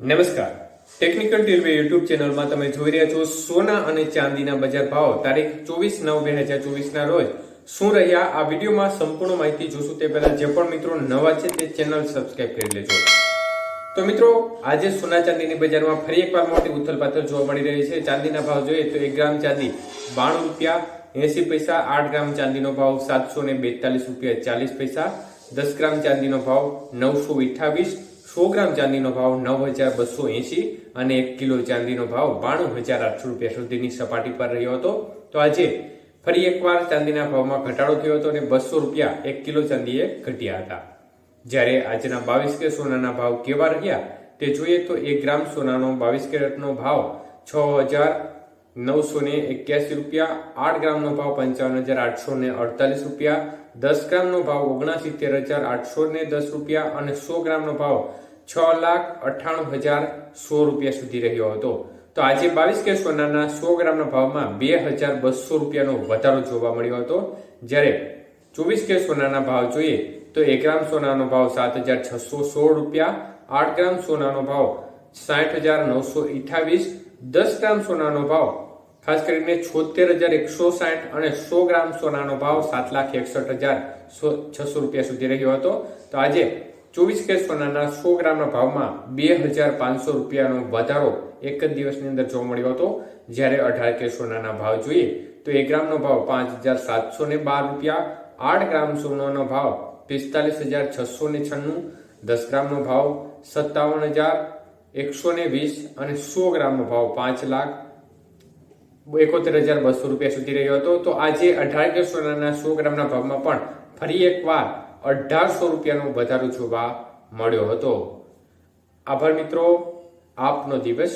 નમસ્કાર. Technical TV YouTube ચેનલમાં તમે જોઈ રહ્યા છો સોના અને ચાંદીના બજાર ભાવ. તારીખ ચોવીસ નવ બે હજાર ચોવીસના રોજ. શું રહ્યા? આ વિડીયોમાં સંપૂર્ણ માહિતી જોશું. તે પહેલા જે પણ મિત્રો નવા છે તે ચેનલ સબસ્ક્રાઇબ કરી લેજો. તો મિત્રો, આજે સોના ચાંદીની બજારમાં ફરી એકવાર મોટી ઉથલપાથલ જોવા મળી રહી છે. ચાંદીના ભાવ જોઈએ તો એક ગ્રામ ચાંદી બાણું રૂપિયા એસી પૈસા, આઠ ગ્રામ ચાંદીનો ભાવ સાતસો ને બેતાલીસ રૂપિયા ચાલીસ પૈસા, દસ ગ્રામ ચાંદીનો ભાવ નવસો અઠ્ઠાવીસ સો ગ્રામ ચાંદીનો ભાવ નવ હજાર બસો એસી અને એક કિલો ચાંદીનો ભાવ બાણું હજાર આઠસો રૂપિયા સુધીની સપાટી પર રહ્યો હતો. તો આજે ફરી એકવાર ચાંદીના ભાવમાં ઘટાડો થયો હતો અને બસો રૂપિયા એક કિલો ચાંદીએ ઘટ્યા હતા. જ્યારે આજના બાવીસ કે સોનાના ભાવ કેવા રહ્યા તે જોઈએ તો એક ગ્રામ સોનાનો બાવીસ કેરેટનો ભાવ છ હજાર નવસો ને એક્યાસી રૂપિયા, આઠ ગ્રામનો ભાવ પંચાવન હજાર આઠસો ને અડતાલીસ રૂપિયા, દસ ગ્રામનો ભાવ ઓગણસિત્તેર હજાર આઠસો ને દસ રૂપિયા અને સો ગ્રામનો ભાવ છ લાખ અઠ્ઠાણું હજાર સો રૂપિયા સુધી રહ્યો હતો. તો આજે બાવીસ કે સોનાના સો ગ્રામના ભાવમાં બે હજાર બસો રૂપિયાનો વધારો જોવા મળ્યો હતો. જ્યારે ચોવીસ કે સોનાના ભાવ જોઈએ તો એક ગ્રામ સોનાનો ભાવ સાત હજાર છસો સોળ રૂપિયા, આઠ ગ્રામ સોનાનો ભાવ સાઠ હજાર નવસો અઠાવીસ દસ ગ્રામ સોનાનો ભાવ ખાસ કરીને છોતેર હજાર એકસો સાઠ અને સો ગ્રામ સોનાનો ભાવ સાત લાખ એકસઠ હજાર છસો રૂપિયા સુધી રહ્યો હતો. તો આજે ચોવીસ કે સોનાના સો ગ્રામના ભાવમાં બે હજાર પાંચસો રૂપિયાનો વધારો એક જ દિવસની અંદર જોવા મળ્યો હતો. જ્યારે અઢાર કે સોનાના ભાવ જોઈએ તો એક ગ્રામનો ભાવ પાંચ હજાર સાતસો ને બાર રૂપિયા, આઠ ગ્રામ સોનાનો ભાવ પિસ્તાલીસ હજાર છસો ને છન્નું, દસ ગ્રામનો ભાવ સત્તાવન હજાર એકસો ને વીસ અને સો ગ્રામનો ભાવ પાંચ લાખ એકોતેર હજાર બસો રૂપિયા સુધી રહ્યો હતો. તો આજે અઢાર કે સોનાના સો ગ્રામના ભાવમાં પણ ફરી એકવાર અઢારસો રૂપિયાનો વધારો જોવા મળ્યો હતો. આભાર મિત્રો, આપનો દિવસ